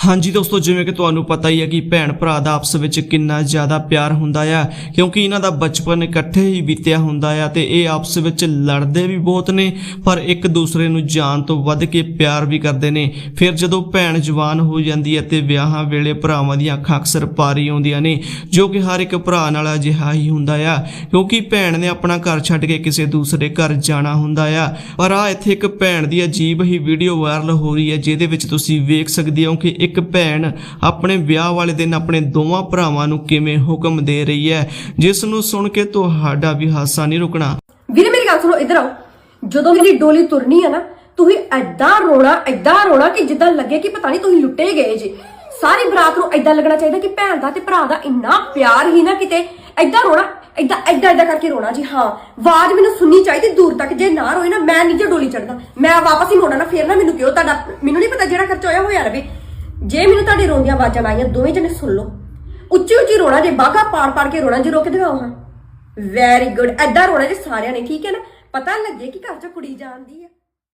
ਹਾਂਜੀ ਦੋਸਤੋ, ਜਿਵੇਂ ਕਿ ਤੁਹਾਨੂੰ ਪਤਾ ਹੀ ਹੈ ਕਿ ਭੈਣ ਭਰਾ ਦਾ ਆਪਸ ਵਿੱਚ ਕਿੰਨਾ ਜ਼ਿਆਦਾ ਪਿਆਰ ਹੁੰਦਾ ਆ, ਕਿਉਂਕਿ ਇਹਨਾਂ ਦਾ ਬਚਪਨ ਇਕੱਠੇ ਹੀ ਬੀਤਿਆ ਹੁੰਦਾ ਆ ਤੇ ਇਹ ਆਪਸ ਵਿੱਚ ਲੜਦੇ ਵੀ ਬਹੁਤ ਨੇ, ਪਰ ਇੱਕ ਦੂਸਰੇ ਨੂੰ ਜਾਨ ਤੋਂ ਵੱਧ ਕੇ ਪਿਆਰ ਵੀ ਕਰਦੇ ਨੇ। ਫਿਰ ਜਦੋਂ ਭੈਣ ਜਵਾਨ ਹੋ ਜਾਂਦੀ ਹੈ ਤੇ ਵਿਆਹਾਂ ਵੇਲੇ ਭਰਾਵਾਂ ਦੀਆਂ ਅੱਖਾਂ ਅਕਸਰ ਪਾਰੀ ਆਉਂਦੀਆਂ ਨੇ, ਜੋ ਕਿ ਹਰ ਇੱਕ ਭਰਾ ਨਾਲ ਅਜਿਹਾ ਹੀ ਹੁੰਦਾ ਆ, ਕਿਉਂਕਿ ਭੈਣ ਨੇ ਆਪਣਾ ਘਰ ਛੱਡ ਕੇ ਕਿਸੇ ਦੂਸਰੇ ਘਰ ਜਾਣਾ ਹੁੰਦਾ ਆ। ਪਰ ਆ ਇੱਥੇ ਇੱਕ ਭੈਣ ਦੀ ਅਜੀਬ ਹੀ ਵੀਡੀਓ ਵਾਇਰਲ ਹੋ ਰਹੀ ਹੈ, ਜਿਹਦੇ ਵਿੱਚ ਤੁਸੀਂ ਵੇਖ ਸਕਦੇ ਹੋ ਕਿ ਇੱਕ ਭੈਣ ਆਪਣੇ ਵਿਆਹ ਵਾਲੇ ਦਿਨ ਆਪਣੇ ਦੋਵਾਂ ਭਰਾਵਾਂ ਨੂੰ ਕਿਵੇਂ ਹੁਕਮ ਦੇ ਰਹੀ ਹੈ? ਜਿਸ ਨੂੰ ਸੁਣ ਕੇ ਤੁਹਾਡਾ ਵੀ ਹਾਸਾ ਨਹੀਂ ਰੁਕਣਾ। ਵੀਰੇ, ਮੇਰੀ ਗੱਲ ਸੁਣੋ, ਇੱਧਰ ਆਓ। ਜਦੋਂ ਮੇਰੀ ਡੋਲੀ ਤੁਰਨੀ ਹੈ ਨਾ, ਤੁਸੀਂ ਐਦਾਂ ਰੋਣਾ ਐਦਾਂ ਰੋਣਾ ਕਿ ਜਿੱਦਾਂ ਲੱਗੇ ਕਿ ਪਤਾ ਨਹੀਂ ਤੁਸੀਂ ਲੁੱਟੇ ਗਏ ਜੀ। ਸਾਰੀ ਬਰਾਤ ਨੂੰ ਐਦਾਂ ਲੱਗਣਾ ਚਾਹੀਦਾ ਕਿ ਭੈਣ ਦਾ ਤੇ ਭਰਾ ਦਾ ਇੰਨਾ ਪਿਆਰ ਹੀ ਨਾ ਕਿਤੇ ਐਦਾਂ ਰੋਣਾ ਐਦਾਂ ਐਦਾਂ ਐਦਾਂ ਕਰਕੇ ਰੋਣਾ ਜੀ। ਹਾਂ, ਆਵਾਜ਼ ਮੈਨੂੰ ਸੁਣਨੀ ਚਾਹੀਦੀ ਦੂਰ ਤੱਕ। ਜੇ ਨਾ ਰੋਏ ਨਾ, ਮੈਂ ਨਹੀਂ ਜੇ ਡੋਲੀ ਚੜਦਾ ਮੈਂ ਵਾਪਸ ਹੀ ਮੋੜਨਾ ਨਾ, ਫੇਰ ਨਾ ਮੈਨੂੰ ਕਿਉਂ ਤੁਹਾਡਾ, ਮੈਨੂੰ ਨਹੀਂ ਪਤਾ ਜਿਹੜਾ ਖਰਚਾ ਹੋਇਆ ਹੋਇਆ ਰਵੇ। ਜੇ ਮੈਨੂੰ ਤੁਹਾਡੇ ਰੋਂਦੀਆਂ ਆਵਾਜ਼ਾਂ ਆਈਆਂ ਦੋਵੇਂ ਜਣੇ ਸੁਣ ਲਓ। ਉੱਚੀ ਉੱਚੀ ਰੋਣਾ, ਜੇ ਬਾਗਾ ਪਾੜ ਪਾੜ ਕੇ ਰੋਣਾ, ਜੇ ਰੋ ਕੇ ਦਿਖਾਓ ਹਾਂ। ਵੈਰੀ ਗੁੱਡ ਐਦਾਂ ਰੋਣਾ ਜੇ ਸਾਰਿਆਂ ਨੇ, ਠੀਕ ਹੈ ਨਾ? ਪਤਾ ਲੱਗੇ ਕਿ ਘਰ 'ਚ ਕੁੜੀ ਜਾਂਦੀ ਹੈ